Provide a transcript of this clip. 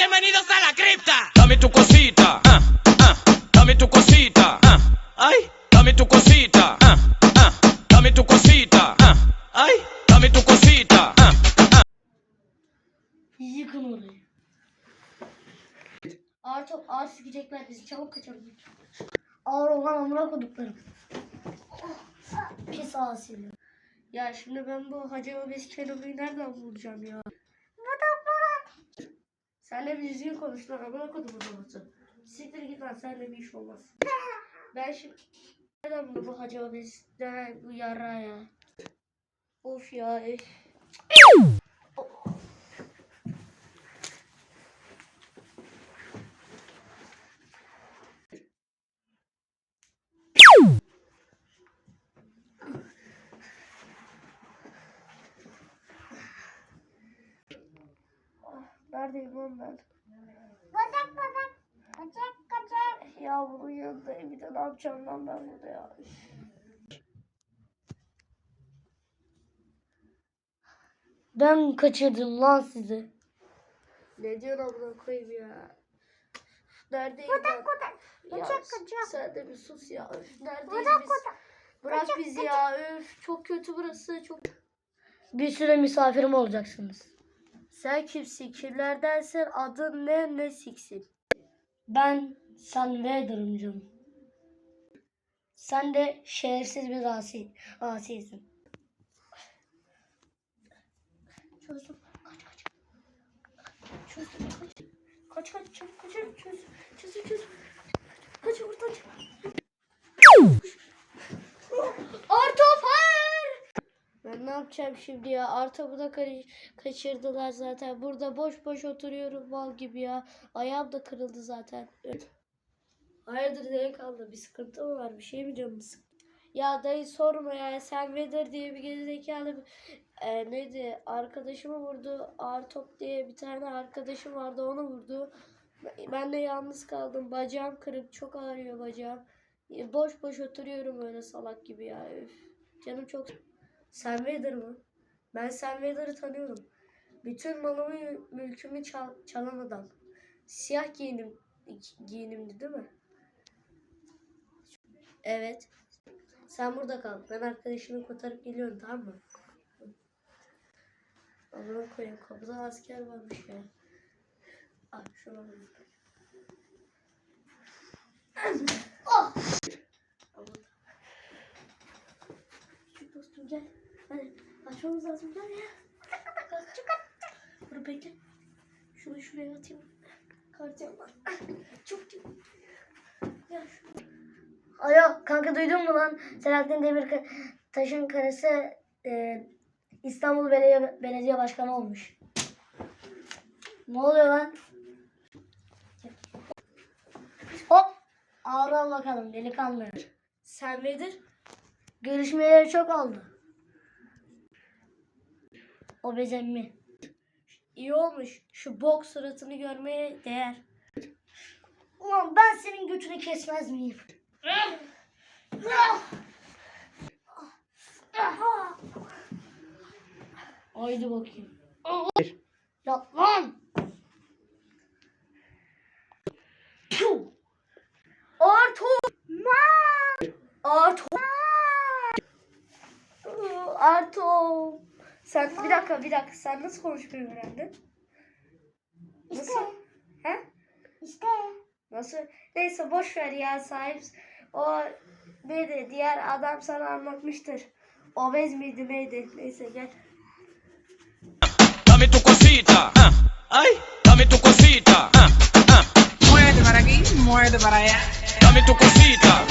Bienvenidos a la cripta. Dame tu cosita. ah, ah, Dame tu cosita. ah, Ay. Dame tu cosita. ah, ah, Dame tu cosita. ah, Ay. Dame tu cosita. ah, ah. Yıkın orayı. Ağır top ağır sikecekler bizi çabuk kaçalım. Ağır olan amına koduklarım. Pis ağasıyla. Ya şimdi ben bu Hacı Obez kelimeyi nereden bulacağım ya? Senle bir düzgün konuş lan amına kodum babası. Siktir git lan senle bir iş olmaz. ben şimdi nereden buldum bu Hacı? Ne bu yara ya? Of ya. eh. Neredeyim lan ben? Bacak bacak. Bacak bacak. Ya bunun yanındayım bir de ne yapacağım lan ben burada ya? Ben kaçırdım lan sizi. Ne diyorsun abla koyayım ya? Neredeyim ben? Bacak bacak. Ya bacak. sen de bir sus ya. Öf, neredeyiz Bacak biz? bacak. Bırak Bacak, bizi ya. Öf, çok kötü burası. Çok Bir süre misafirim olacaksınız. Sen kimsin? Kimlerdensin? Adın ne? Ne siksin? Ben San Vader'ım canım. Sen de şerefsiz bir asi, asisin. Çözdüm. Kaç kaç. Çözdüm kaç. Kaç kaç çabuk kaç. Çöz. Çöz çöz. Kaç buradan çık. Artop hayır. Ben ne yapacağım şimdi ya? Da kari- kaçırdılar zaten. Burada boş boş oturuyorum mal gibi ya. Ayağım da kırıldı zaten. Hayırdır neye kaldı? Bir sıkıntı mı var? Bir şey mi canım sıktı? Ya dayı sorma ya. Sen Vedir diye bir gerizekalı e, neydi? Arkadaşımı vurdu. Artop diye bir tane arkadaşım vardı. Onu vurdu. Ben de yalnız kaldım. Bacağım kırık. Çok ağrıyor bacağım. E, Boş boş oturuyorum öyle salak gibi ya. Üf. Canım çok... Sam Vader mı? Ben Sam Vader'ı tanıyorum. Bütün malımı, mülkümü çal- çalan adam. Siyah giyinim, giyinimdi değil mi? Evet. Sen burada kal. Ben arkadaşımı kurtarıp geliyorum tamam mı? Amına koyayım kapıda asker varmış ya. Ay şuna. Oh! Küçük dostum gel. Hadi açmamız lazım gel ya. Dur bekle. Şunu şuraya atayım. Kartım var. Çok çok. Gel. Alo kanka duydun mu lan? Selahattin Demirtaş'ın karısı e, İstanbul Belediye, Belediye Başkanı olmuş. Ne oluyor lan? Hop! Ağır ol bakalım delikanlı. Sen midir? Görüşmeleri çok oldu. O bezemmi. İyi olmuş. Şu bok suratını görmeye değer. Ulan ben senin götünü kesmez miyim? Haydi bakayım. Ya lan! Arto! Arto! Arto! Sen bir dakika bir dakika sen nasıl konuşmayı öğrendin? Nasıl? He? İşte. Nasıl? Neyse boş ver ya sahip. O neydi? Diğer adam sana anlatmıştır. Obez miydi neydi? Neyse gel. Dame tu cosita. ah, Ay. Dame tu cosita. ah, ah, Muévete para aquí, muévete para allá. Dame tu cosita.